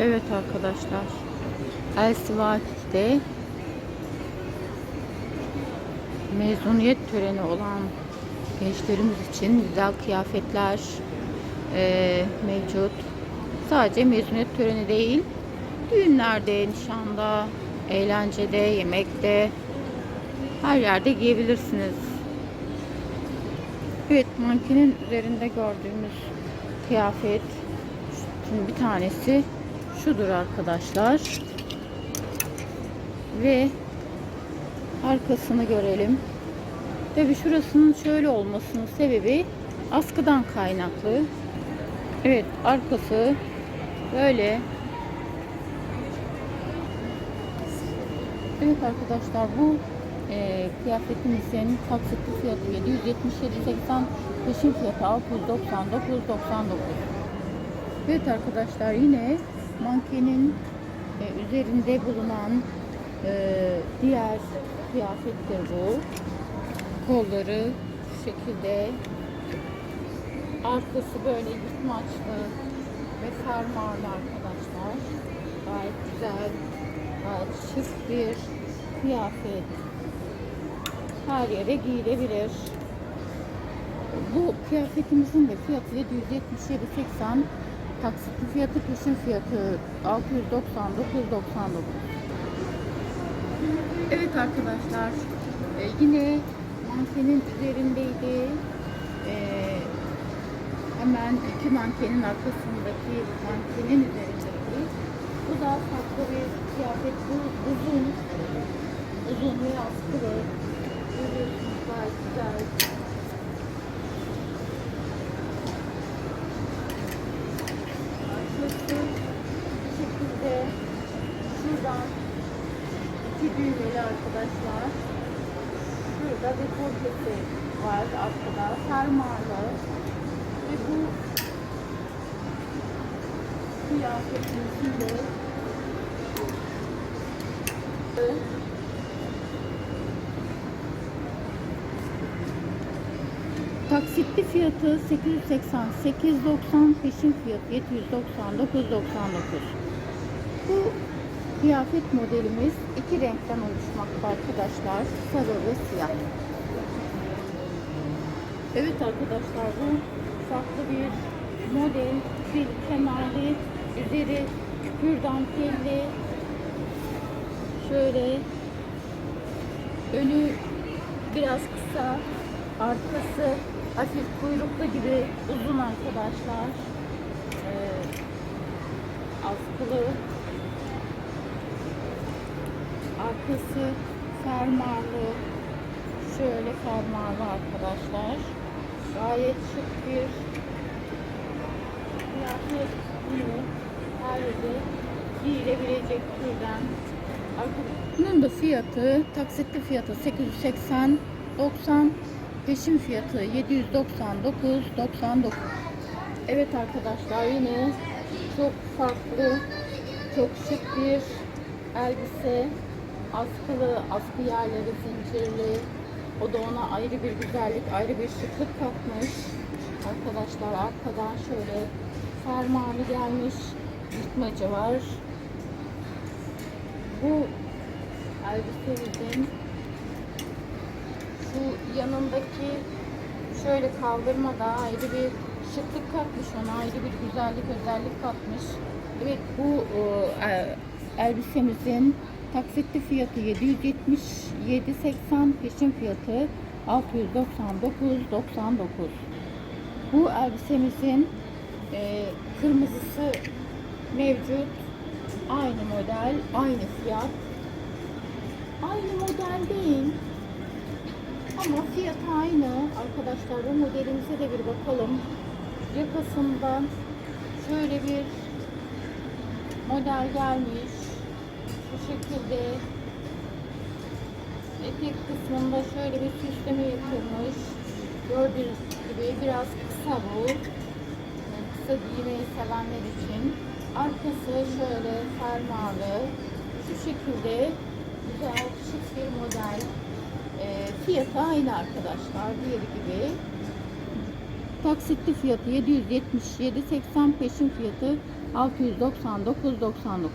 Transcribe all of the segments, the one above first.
Evet arkadaşlar. Elsivati'de mezuniyet töreni olan gençlerimiz için güzel kıyafetler eee, mevcut. Sadece mezuniyet töreni değil, düğünlerde, nişanda, eğlencede, yemekte her yerde giyebilirsiniz. Evet, mankenin üzerinde gördüğümüz kıyafet Şimdi bir tanesi şudur arkadaşlar. Ve arkasını görelim. Tabi şurasının şöyle olmasının sebebi askıdan kaynaklı. Evet arkası böyle. Evet arkadaşlar bu e, kıyafetimizin taksitli fiyatı 777.80 peşin fiyatı 699.99 Evet arkadaşlar yine mankenin e, üzerinde bulunan e, diğer kıyafettir bu. Kolları şu şekilde arkası böyle yırtmaçlı ve fermuarlı arkadaşlar. Gayet güzel, gayet şık bir kıyafet. Her yere giyilebilir. Bu kıyafetimizin de fiyatı 777.80 Taksitli fiyatı peşin fiyatı 699.99. Evet arkadaşlar e, yine mankenin üzerindeydi. E, hemen iki mankenin arkasındaki mankenin üzerindeydi. Bu da farklı bir kıyafet. Bu uzun. Uzun ve askılı. Görüyorsunuz gayet güzel. Arkası bu şekilde şuradan düğmeli arkadaşlar. Şurada bir poşeti var arkada. Fermuarlı. Ve bu kıyafetin içinde Taksitli fiyatı 880, 890, peşin fiyatı 799.99. Bu kıyafet modelimiz iki renkten oluşmakta arkadaşlar. Sarı ve siyah. Evet arkadaşlar bu farklı bir model. Bir kemerli, üzeri küpür dantelli. Şöyle önü biraz kısa, arkası hafif kuyruklu gibi uzun arkadaşlar. Ee, askılı. Arkası fermuarlı. Şöyle fermuarlı arkadaşlar. Gayet şık bir kıyafet. Her yerde giyilebilecek türden. Bunun da fiyatı, taksitli fiyatı 880 90 Peşin fiyatı 799.99. Evet arkadaşlar yine çok farklı, çok şık bir elbise. Askılı, askı yerleri zincirli. O da ona ayrı bir güzellik, ayrı bir şıklık katmış. Arkadaşlar arkadan şöyle fermuarlı gelmiş. Yırtmacı var. Bu elbisemizin şu yanındaki şöyle kaldırma da ayrı bir şıklık katmış ona ayrı bir güzellik özellik katmış. Evet bu e, elbisemizin taksitli fiyatı 777.80 peşin fiyatı 699.99. Bu elbisemizin e, kırmızısı mevcut. Aynı model, aynı fiyat. Aynı model değil. Ama fiyat aynı. Arkadaşlar bu modelimize de bir bakalım. Yakasından şöyle bir model gelmiş. Bu şekilde etek kısmında şöyle bir süsleme yapılmış. Gördüğünüz gibi biraz kısa bu. Kısa giymeyi sevenler için. Arkası şöyle fermuarlı. Şu şekilde güzel şık bir model. E, fiyatı aynı arkadaşlar. Diğeri gibi. Taksitli fiyatı 777, 80 peşin fiyatı 699.99.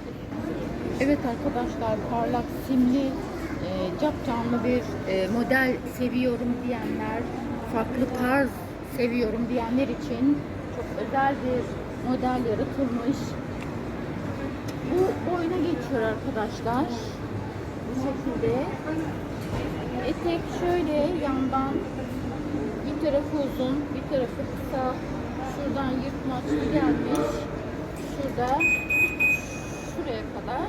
Evet arkadaşlar parlak simli e, cap canlı bir e, model seviyorum diyenler, farklı tarz seviyorum diyenler için çok özel bir model yaratılmış. Bu boyuna geçiyor arkadaşlar. Bu şekilde. Etek şöyle yandan bir tarafı uzun, bir tarafı kısa. Şuradan yırtmaçlı gelmiş. Şurada kadar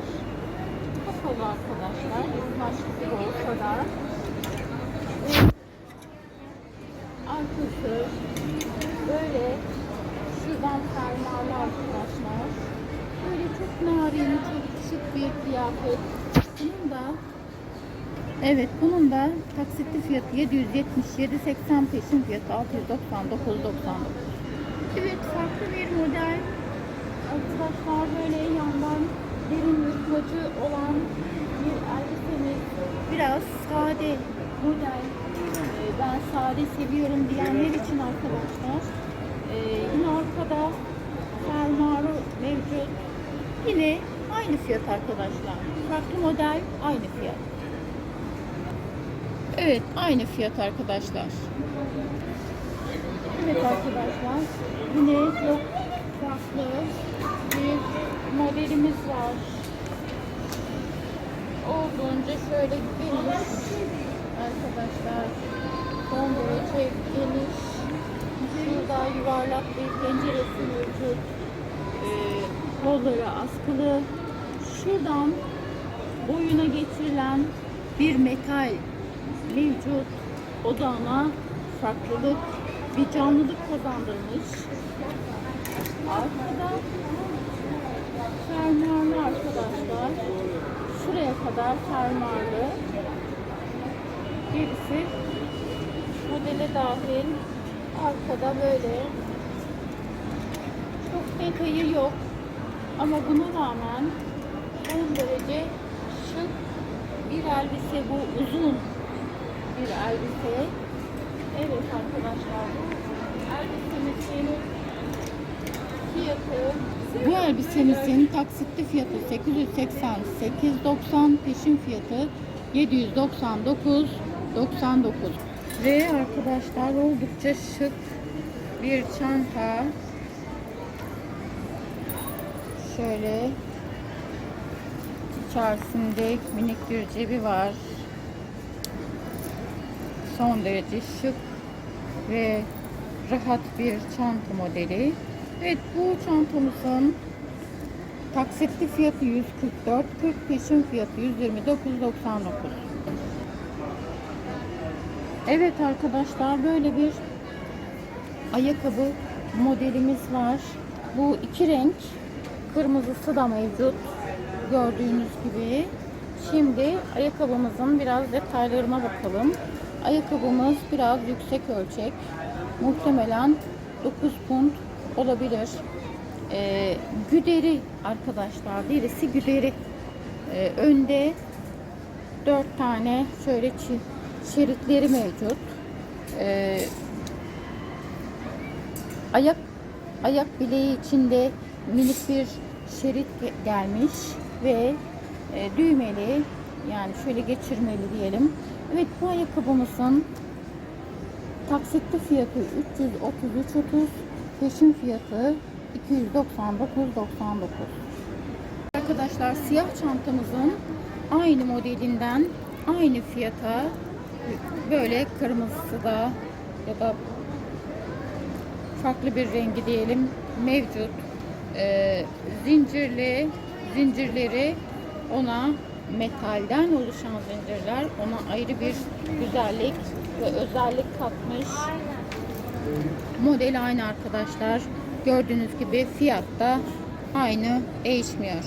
kapalı arkadaşlar. Olsa da. Ve arkası böyle şuradan fermuarlı arkadaşlar. Böyle çok narin, çok şık bir kıyafet. Bunun da Evet bunun da taksitli fiyatı 777 80 peşin fiyatı 699.99. Evet farklı bir model. Arkadaşlar böyle derin yırtmacı olan bir elbisemiz. Biraz sade model. Ee, ben sade seviyorum diyenler için arkadaşlar. Ee, yine arkada fermuarı mevcut. Yine aynı fiyat arkadaşlar. Farklı model aynı fiyat. Evet, aynı fiyat arkadaşlar. Evet arkadaşlar, yine çok farklı modelimiz var. Olduğunca şöyle geniş arkadaşlar. Son derece geniş. Şurada yuvarlak bir penceresi mevcut. Ee, kolları askılı. Şuradan boyuna getirilen bir metal mevcut. O da ona farklılık, bir canlılık kazandırmış. Arkada fermuarlı arkadaşlar. Şuraya kadar fermuarlı. Gerisi modele dahil. Arkada böyle çok detayı yok. Ama buna rağmen son derece şık bir elbise bu uzun bir elbise. Evet arkadaşlar bu elbisemizin fiyatı bu elbisemizin taksitli fiyatı 888.90 peşin fiyatı 799.99 ve arkadaşlar oldukça şık bir çanta. Şöyle içerisinde minik bir cebi var. Son derece şık ve rahat bir çanta modeli. Evet bu çantamızın taksitli fiyatı 144, 40 peşin fiyatı 129.99. Evet arkadaşlar böyle bir ayakkabı modelimiz var. Bu iki renk kırmızısı da mevcut. Gördüğünüz gibi. Şimdi ayakkabımızın biraz detaylarına bakalım. Ayakkabımız biraz yüksek ölçek. Muhtemelen 9 punt olabilir. Ee, güderi arkadaşlar. Derisi güderi. Ee, önde 4 tane şöyle şeritleri mevcut. Ee, ayak ayak bileği içinde minik bir şerit ge- gelmiş ve e, düğmeli yani şöyle geçirmeli diyelim. Evet bu ayakkabımızın taksitli fiyatı 333.30 peşin fiyatı 299.99 Arkadaşlar siyah çantamızın aynı modelinden aynı fiyata böyle kırmızısı da ya da farklı bir rengi diyelim mevcut. Ee, zincirli zincirleri ona metalden oluşan zincirler ona ayrı bir güzellik ve özellik katmış. Model aynı arkadaşlar. Gördüğünüz gibi fiyatta aynı değişmiyor.